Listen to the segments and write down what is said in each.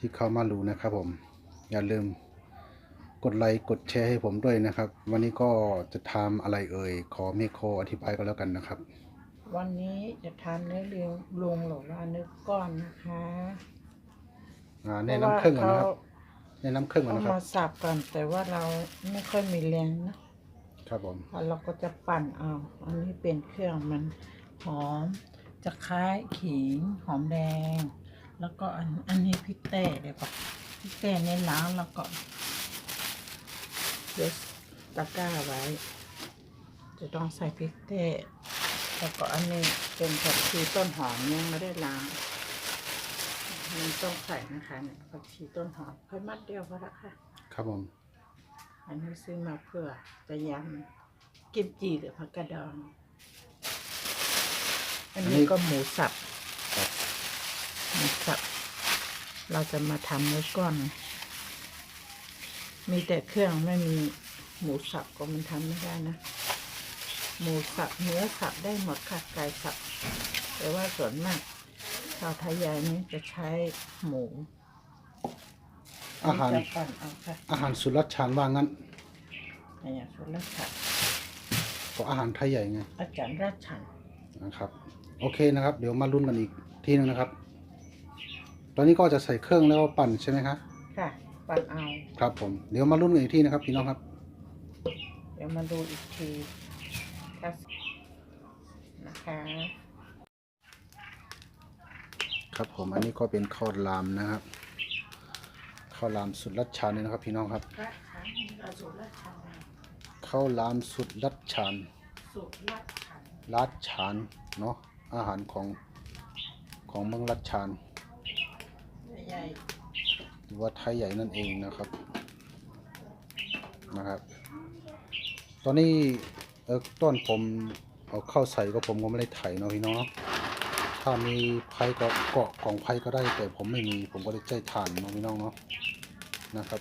ที่เข้ามาดูนะครับผมอย่าลืมกดไลค์กดแชร์ให้ผมด้วยนะครับ วันนี้ก็จะทำอะไรเอ่ย ขอเมโครอธิบายก็แล้วกันนะครับ วันนี้จะทานเนื้อเลียงลุงหรือว่าเนื้อก้อนนะคะอ่าแนะนำเครื่องก่อนนะครับเพแนะนำเครื่องก่อนราะนะว่าคเขารับเอามาสับก่อนแต่ว่าเราไม่ค่อยมีแรงนะครับผมแล้วเราก็จะปั่นเอาอันนี้เป็นเครื่องมันหอมจะคล้ายขิงหอมแดง แล้วก็อันอันนี้พริกแต้เดี๋ยวก่อนพริกแต้ในล้างแล้วก็เดสตะกร้าไว้ จะต้องใส่พริกแต้แล้วก็อันนี้เป็นผักชีต้นหอมยังไม่ได้ล้างมันต้องใส่นะคะเนี่ยผักชีต้นหอมค่อยมัดเดียวพอละค่ะ ครับผม อันนี้ซื้อมาเพื่อจะยำกิมจีหรือผักกระดอง อันนี้ก็หมูสับ ครับหมูสับ เราจะมาทำเนื้อก้อน มีแต่เครื่องไม่มีหมูสับก็มันทำไม่ได้นะ หมูสับเนื้อสับได้หมดค่ะไก่สับ แต่ว่าส่วนมากชาวไทยใหญ่นี้จะใช้หมูอาหารจะปั่นเอาค่ะอาหารสุรัตชานว่างั้นอย่างสุรราชก็อาหารไทยใหญ่ไงอาจารย์ราชชันนะครับ โอเคนะครับ เดี๋ยวมาลุ้นกันอีกทีหนึงนะครับ ตอนนี้ก็จะใส่เครื่องแล้วปั่นใช่ไหมครับค่ะ ปั่นเอา ครับผม เดี๋ยวมาลุ้นกันอีกทีนะครับพี่น้องครับ เดี๋ยวมาดูอีกทีค่ะนะคะครับผมอันนี้ก็เป็นข้าวหลามนะครับข้าวหลามสุดรัดชานเลยนะครับ พี่น้องครับพระขันเราสุราชชันข้าวหลามสุดรัดชานสุราชชันรัดชานเนาะอาหารของของเมืองรัดชานใหรือว่าไทยใหญ่นั่นเองนะครับนะครับ ตอนนี้เออต้นผมเอาเข้าใส่ก็ผมก็ไม่ได้ไถเนาะพี่น้องเนาะถ้ามีไผ่ก็เกาะของไผ่ก็ได้แต่ผมไม่มีผมก็ได้ใจถ่านเนาะพี่น้องเนาะนะครับ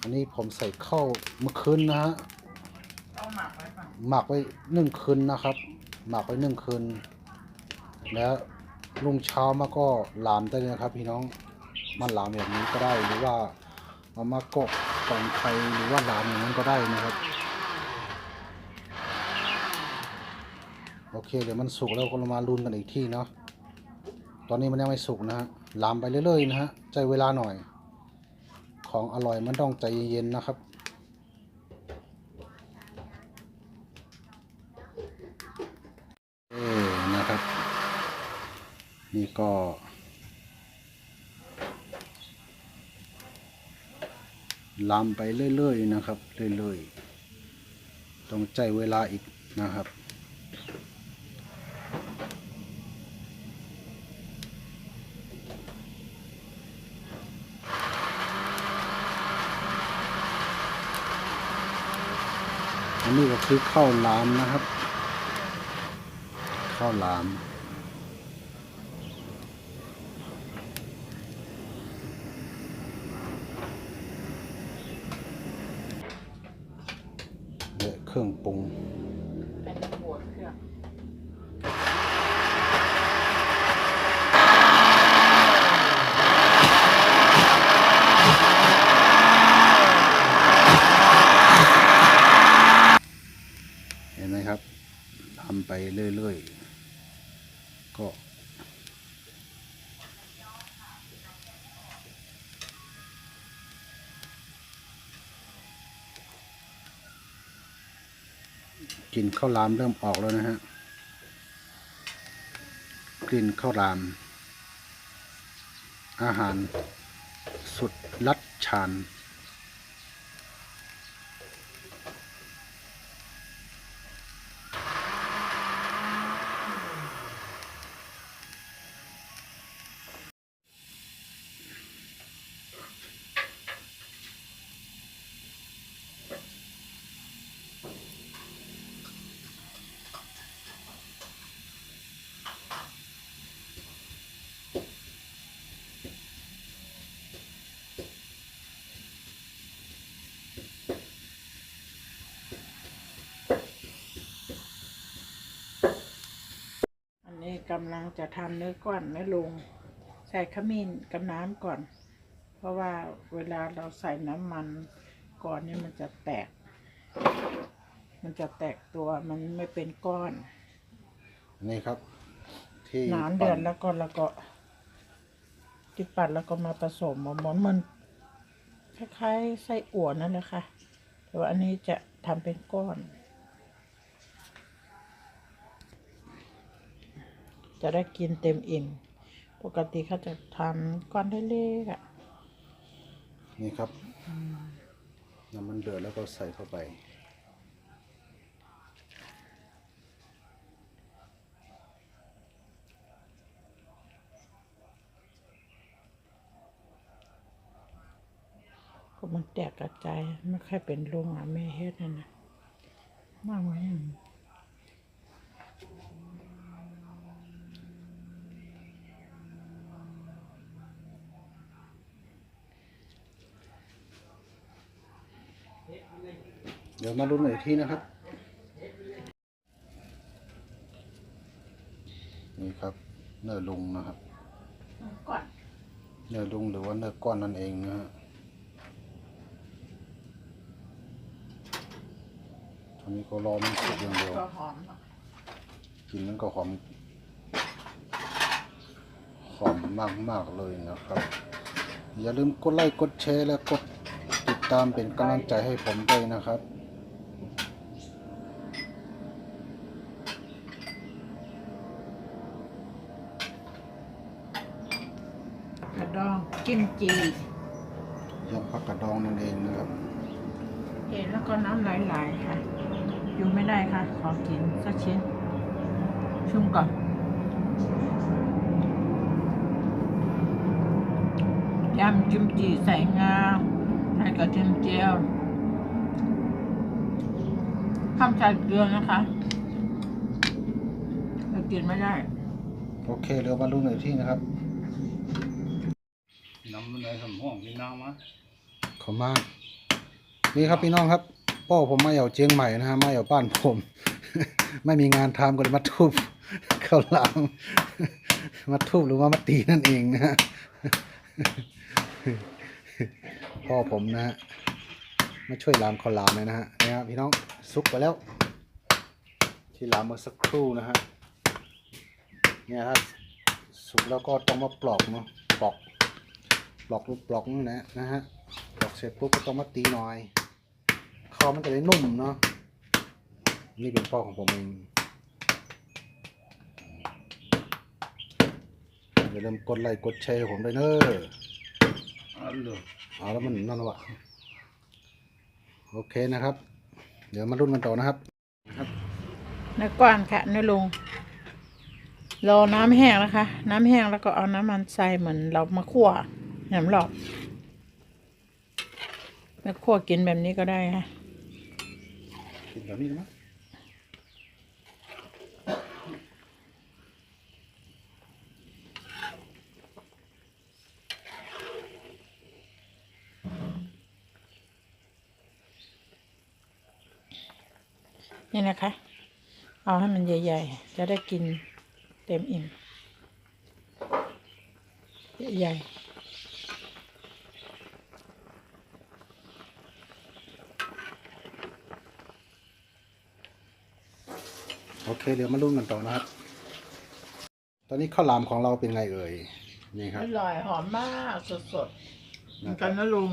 อันนี้ผมใส่เข้าเมื่อคืนนะฮะหมักไว้นหมักไว้หนึ่งคืนนะครับ หมักไว้หนึ่งคืน แล้ว รุ่งเช้ามาก็หลามได้เลยนะครับ พี่น้องมันหลามแบบนี้ก็ได้หรือว่าเอามากบกองไทยหรือว่าหลามอย่างนั้นก็ได้นะครับ โอเคเดี๋ยวมันสุกแล้วก็เรามาลุ้นกันอีกที่เนาะตอนนี้มันยังไม่สุกนะฮะหลามไปเรื่อยๆนะฮะใจเวลาหน่อย ของอร่อยมันต้องใจเย็นๆนะครับ เออนะครับ นี่ ก็ ลามไปเรื่อยๆนะครับ เรื่อยๆ ต้องใจเวลาอีกนะครับอันนี้ก็คือข้าวหลามนะครับ ข้าวหลาม เครื่องปรุง เป็นหัวเครื่องเห็นไหมครับทำไปเรื่อยๆ ก็ กลิ่นข้าวหลามเริ่มออกแล้วนะฮะ กลิ่นข้าวหลาม อาหารสุดลัดชาน กำลังจะทำเนื้อก้อนนะลุงใส่ขมิ้นกับน้ำก่อน เพราะว่าเวลาเราใส่น้ำมันก่อนเนี่ยมันจะแตก มันจะแตกตัวมันไม่เป็นก้อน นี่ครับ ที่น้ำเดือดแล้วก็แล้วก็ที่ปัดแล้วก็มาผสมเหมือนมันคล้ายๆไส้อั่วนั่นแหละค่ะแต่ว่าอันนี้จะทำเป็นก้อน จะได้กินเต็มอิ่ม ปกติเขาจะทำก้อนเล็กๆอะนี่ครับน้ำมันเดือดแล้วก็ใส่เข้าไป ก็มันแตกกระจายไม่ค่อยเป็นรุงอะแม่เฮ็ดนั่นนะมากไหมอะ เดี๋ยวมาลุ้นอีกทีนะครับ นี่ครับเนื้อลุงนะครับก่อนเนื้อลุงหรือว่าเนื้อก้อนนั่นเองนะฮะตอนนี้ก็รอมันสุกอย่างเดียวก็หอมเนอะกลินมันก็หอมหอมมากๆเลยนะครับ อย่าลืมกดไลค์กดแชร์และกด ติดตามเป็นกำลังใจให้ผมด้วยนะครับ กระดองกิมจียำผักกระดองนั่นเองนะครับ เห็นแล้วก็น้ำไหลๆค่ะ อยู่ไม่ได้ค่ะ ขอกินสักชิ้น ชุ่มก่อนยำกิมจีใส่งา ใส่กระเทียมเจียวห้ามใส่เกลือนะคะเรากินไม่ได้ โอเคเดี๋ยวมาลุ้นอีกทีนะครับ น้ำมันในสมองกินน้ำมะขอบมาก นี่ครับพี่น้องครับ พ่อผมมาเอาเจียงใหม่นะฮะ มาเอาบ้านผม ไม่มีงานทำก็เลยมาทุบข้าวหลาม มาทุบหรือว่ามาตีนั่นเองนะฮะ พ่อผมนะฮะมาช่วยลามข้าวหลามเลยนะฮะเนี่ยครับพี่น้องซุกไปแล้ว ที่ลามเมื่อสักครู่นะฮะเนี่ยครับสุกแล้วก็ต้องมาปลอกเนาะปลอกปลอกรูปปลอกนั่นะนะฮะปลอกเสร็จปุ๊บก็ต้องมาตีหน่อยคอมันจะได้นุ่มเนาะนี่เป็นพ่อของผมเองอย่าลืมกดไลค์กดแชร์ผมด้วยเนอะ อ๋อเหรอเอาแล้วมันนั่นวะโอเคนะครับ เดี๋ยวมารุ่นกันต่อนะครับเนื้อก้อนค่ะเนื้อลุงรอน้ำแห้งนะคะ น้ำแห้งแล้วก็เอาน้ำมันใส่เหมือนเรามาคั่วแหนมหลอกแล้วคั่วกินแบบนี้ก็ได้ค่ะกินแบบนี้นะ นี่นะคะ เอาให้มันใหญ่ ๆ จะได้กินเต็มอิ่ม ใหญ่โอเค เดี๋ยวมารุ่นกันต่อนะครับ ตอนนี้ข้าวหลามของเราเป็นไงเอ่ย นี่ครับ อร่อยหอมมากสดๆเหมือนกันนะลุง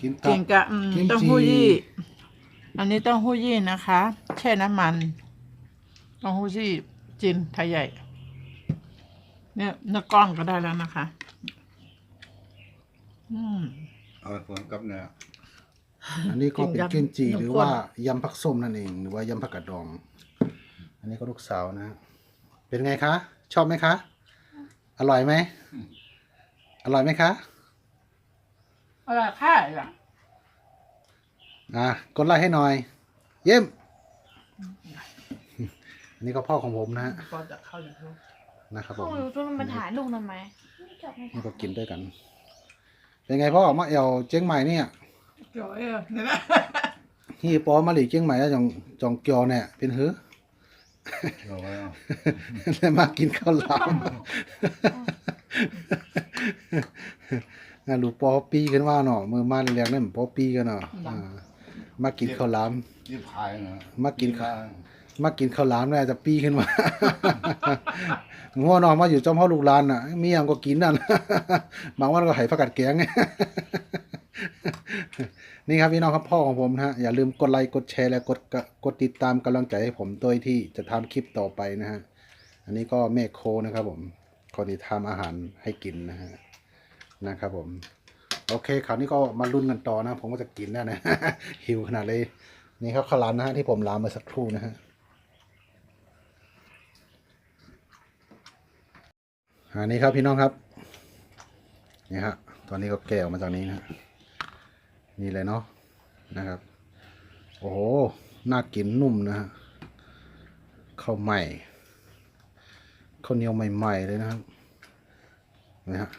กินกินกับอืมกิมเต้าจีหู้ยี่ อันนี้เต้าหู้ยี่นะคะ แช่น้ำมันเต้าหู้ยี่จินไทยใหญ่ เนี่ยเนื้อก้อนก็ได้แล้วนะคะ อืม เอาผลกับเนี่ยอันนี้ก็เป็นกินยำกิมจีหรือน้ำข้นว่ายำผักส้มนั่นเอง หรือว่ายำผักกาดดอง อันนี้ก็ลูกสาวนะฮะเป็นไงคะ ชอบไหมคะ อร่อยไหม อร่อยไหมคะ อร่อยค่ะอะ อะกดไลค์ให้หน่อย เยี่ยม อันนี้ก็พ่อของผมนะฮะก็จะเข้าอยู่ลูกนะครับผพวมกเราต้องมาถ่ายรูปทำไมไม่จบไม่นี่ก็กินด้วยกัน เป็นไงพ่อมาเอวเจียงใหม่เนี่ยเกี่ยวเออเนี่ยนะฮีปอมาหลีเจียงใหม่แล้วจองจองเกียวเนี่ย เป็นหือ เอาไว้เอาแล้วมากินข้าวหลามงานลูกปอปีกันว่าเนาะมือมาแรงๆนั่นปอปีกันเนาะอ่า มากินข้าวหลามที่พายนะมากินข้าว มากินข้าวหลามน่าจะปีขึ้นมางัวน้องมาอยู่จอมพ่อลูกหลานน่ะ มีหยังก็กินนั่น บางวันก็ไห้ผักกัดแกง นี่ครับพี่น้องครับพ่อของผมนะฮะ อย่าลืมกดไลค์กดแชร์และกดกะกดติดตามกำลังใจให้ผมโดยที่จะทำคลิปต่อไปนะฮะ อันนี้ก็แม่โคนะครับผมคนที่ทำอาหารให้กินนะฮะ นะครับผม โอเคคราวนี้ก็มาลุ้นกันต่อนะ ผมก็จะกินแล้วนะ หิวขนาดเลยนี่ครับข้าวหลามนะฮะที่ผมล้างมาสักครู่นะฮะอันนี้ครับพี่น้องครับนี่ฮะตอนนี้ก็แกะออกมาจากนี้นะฮะนี่เลยเนาะนะครับ โอ้โหน่ากินนุ่มนะฮะข้าวใหม่ข้าวเหนียวใหม่ ๆ เลยนะครับนี่ฮะ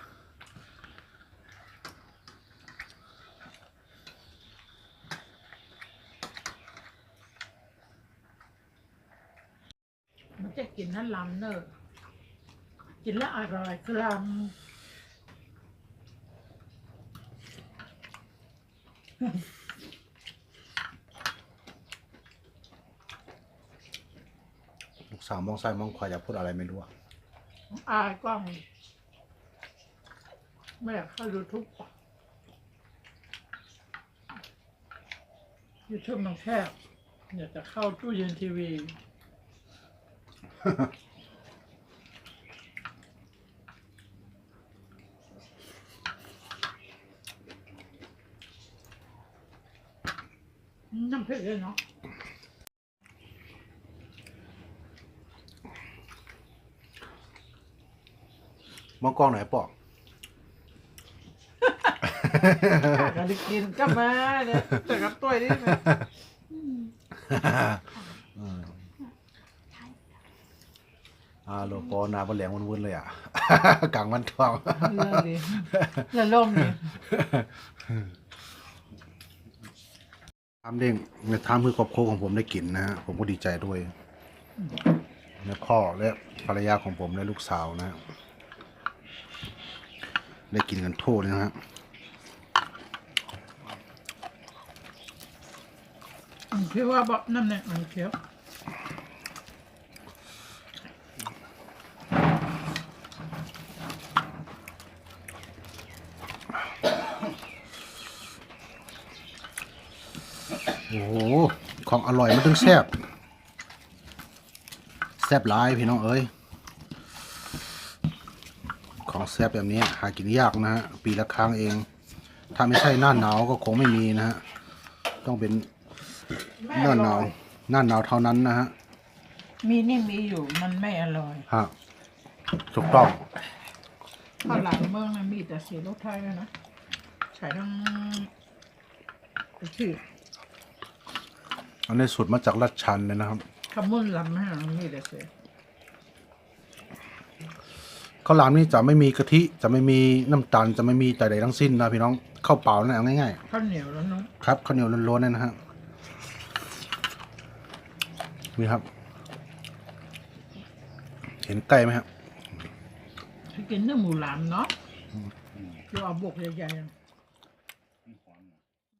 มันจะกินนั่น ลำเนอะกินแล้วอร่อยคือลลูกสาวมองซ้ายมองขวาอยากพูดอะไรไม่รู้อะำอายกล้อง ไม่อยากเข้ายูทูบยูทูบมันแคบอยากจะเข้าตู้เย็นทีวี น้ำพริกเลยเนาะมองกล้องหน่อยปอกก็ได้กินก็มาเนี่ยแต่กับตัวนี่นะอ่าโลปอนาบะแหลงวุ่นๆเลยอะ กลางวันทองเลิศดิแล้วล่มดิทำเด้งในทำคือครอบครัวของผมได้กินนะฮะผมก็ดีใจด้วยและพ่อและภรรยาของผมและลูกสาวนะฮะได้กินกันทั่วเลยนะฮะพี่ว่าบอกน้ำเนี่ยมันเคี้ยว โอ้โห ของอร่อยมันต้องแซ่บแซ่บหลายพี่น้องเอ้ยของแซ่บแบบนี้หากินยากนะฮะปีละครั้งเอง ถ้าไม่ใช่หน้าหนาวก็คงไม่มีนะฮะต้องเป็นหน้าหนาวหน้าหนาวเท่านั้นนะฮะมีนี่มีอยู่มันไม่อร่อยฮะถูกต้องข้าวหลามเมืองนะมีแต่สีลูกไทยเลยนะใช้ทั้งชื่อ อันนี้สุดมาจากลัดชันเลยนะครับขมุ่นลำนะมีแต่สีข้าวหลามนี่จะไม่มีกะทิจะไม่มีน้ำตาลจะไม่มีแต่ใดทั้งสิ้นนะพี่น้องข้าวเปล่านั่นเอาง่ายข้าวเหนียวแล้วเนาะๆครับข้าวเหนียวล้วนๆนั่นนะฮะนี่ครับ เห็นไก่ไหมครับ ให้กินเนื้อหมูหลามเนาะเราเอาบกใหญ่ๆ